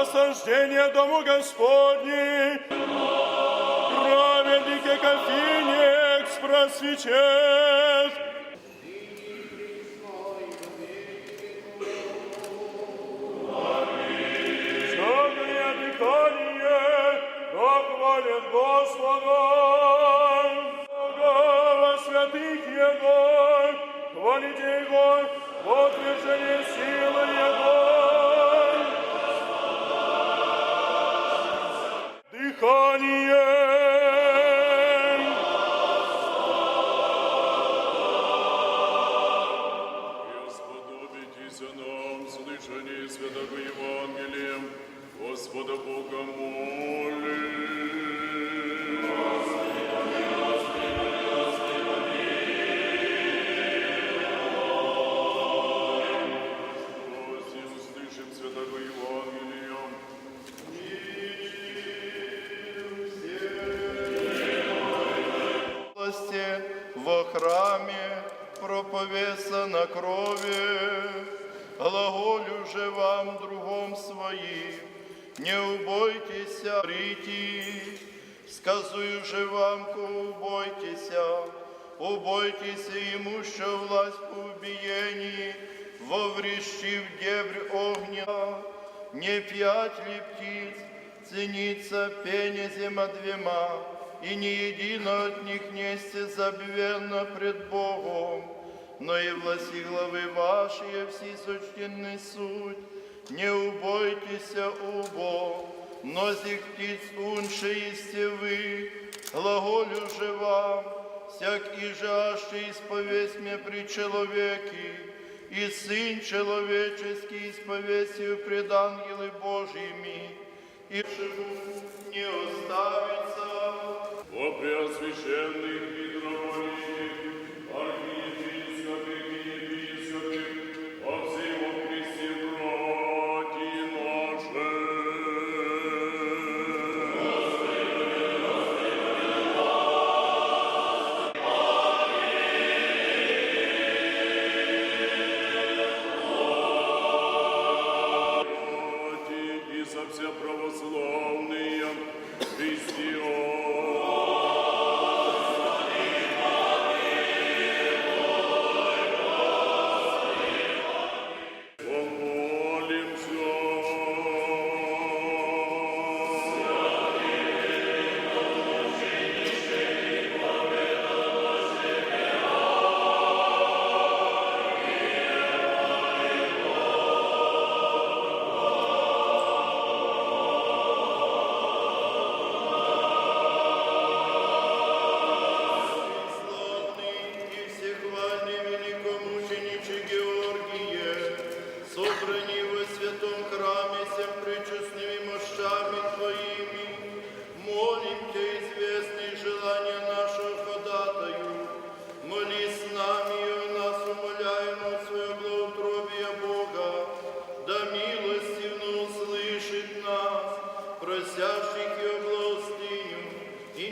осаждение дому Господней, праведник Екафинекс просвечет. Господа. Бога святых Его, хвалите Его, в утверждении силы Его. Не убойтесь, рити, сказую же вам, ко убойтесь, ему, що власть убиении, во врещи в дебрь огня, не пять ли птиц, ценится пение зима двема, и ни едино от них нести забвенно пред Богом, но и власти главы ваши все сочтенны суть Не убойтесь, убо, но сих птиц унше есте вы, глаголю же вам, всяк и жаще исповесть мне при человеке, и Сын Человеческий исповестью пред ангелы Божьими, и живу не оставится. О преосвященных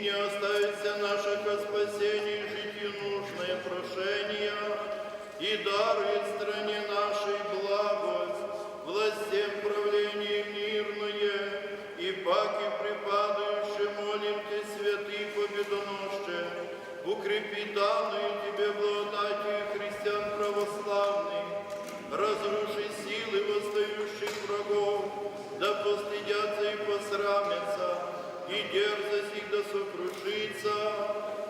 не оставится наше ко спасению житию нужное прошение, и дарует стране нашей благость, властям правление мирное, и паки припадающие молим Те, святый победоноще, укрепи данную Тебе благодатью христиан православных, разруши силы восстающих врагов, да постыдятся и посрамятся, и дерзость их да сокрушится,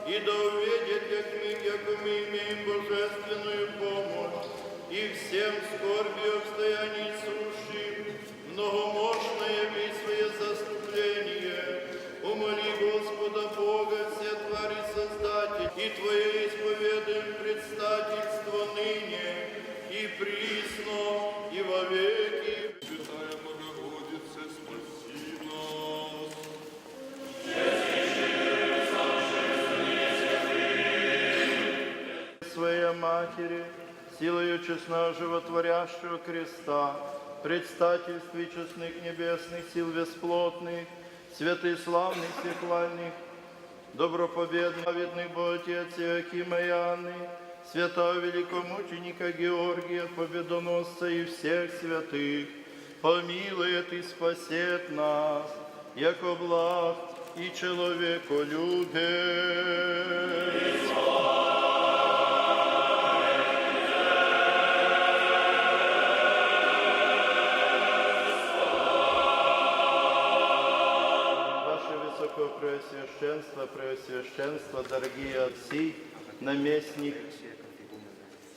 и да увидят, как мы, как мы имеем божественную помощь, и всем скорби и Матери, силою честного животворящего креста, предстательстве честных небесных сил бесплотных, святых славных всехвальных, добропобедных, праведных Боготец Иакима и Анны, святого великомученика Георгия, победоносца и всех святых, помилует и спасет нас, яко благ и человеколюбец. Ваше Высокопреосвященство, Преосвященство, дорогие отцы, наместник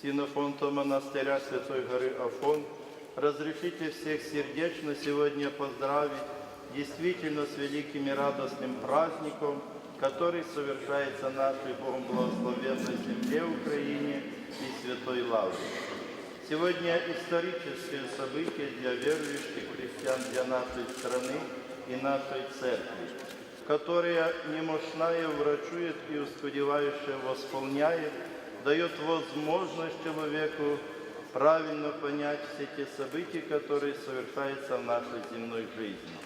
Синофонта монастыря Святой горы Афон, разрешите всех сердечно сегодня поздравить действительно с великим и радостным праздником, который совершается нашей Богом благословенной земле Украине и Святой Лавре. Сегодня историческое событие для верующих христиан, для нашей страны и нашей церкви, которая немощная врачует и ускудевающая восполняет, дает возможность человеку правильно понять все те события, которые совершаются в нашей земной жизни.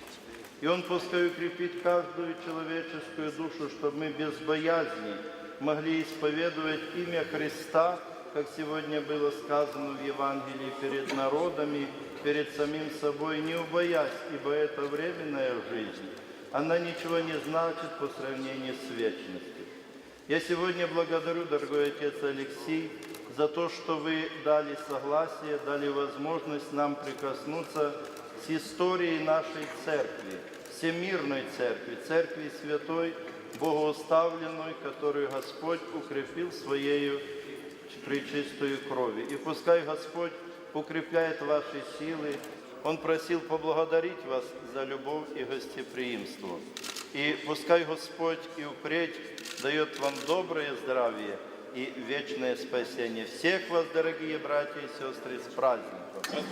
И Он пускай укрепит каждую человеческую душу, чтобы мы без боязни могли исповедовать имя Христа, как сегодня было сказано в Евангелии, перед народами, перед самим собой, не убоясь, ибо это временная жизнь. Она ничего не значит по сравнению с вечностью. Я сегодня благодарю, дорогой отец Алексей, за то, что вы дали согласие, дали возможность нам прикоснуться с историей нашей церкви, всемирной церкви, церкви святой, богоуставленной, которую Господь укрепил своею пречистую крови. И пускай Господь укрепляет ваши силы. Он просил поблагодарить вас за любовь и гостеприимство. И пускай Господь и впредь дает вам доброе здравие и вечное спасение. Всех вас, дорогие братья и сестры, с праздником!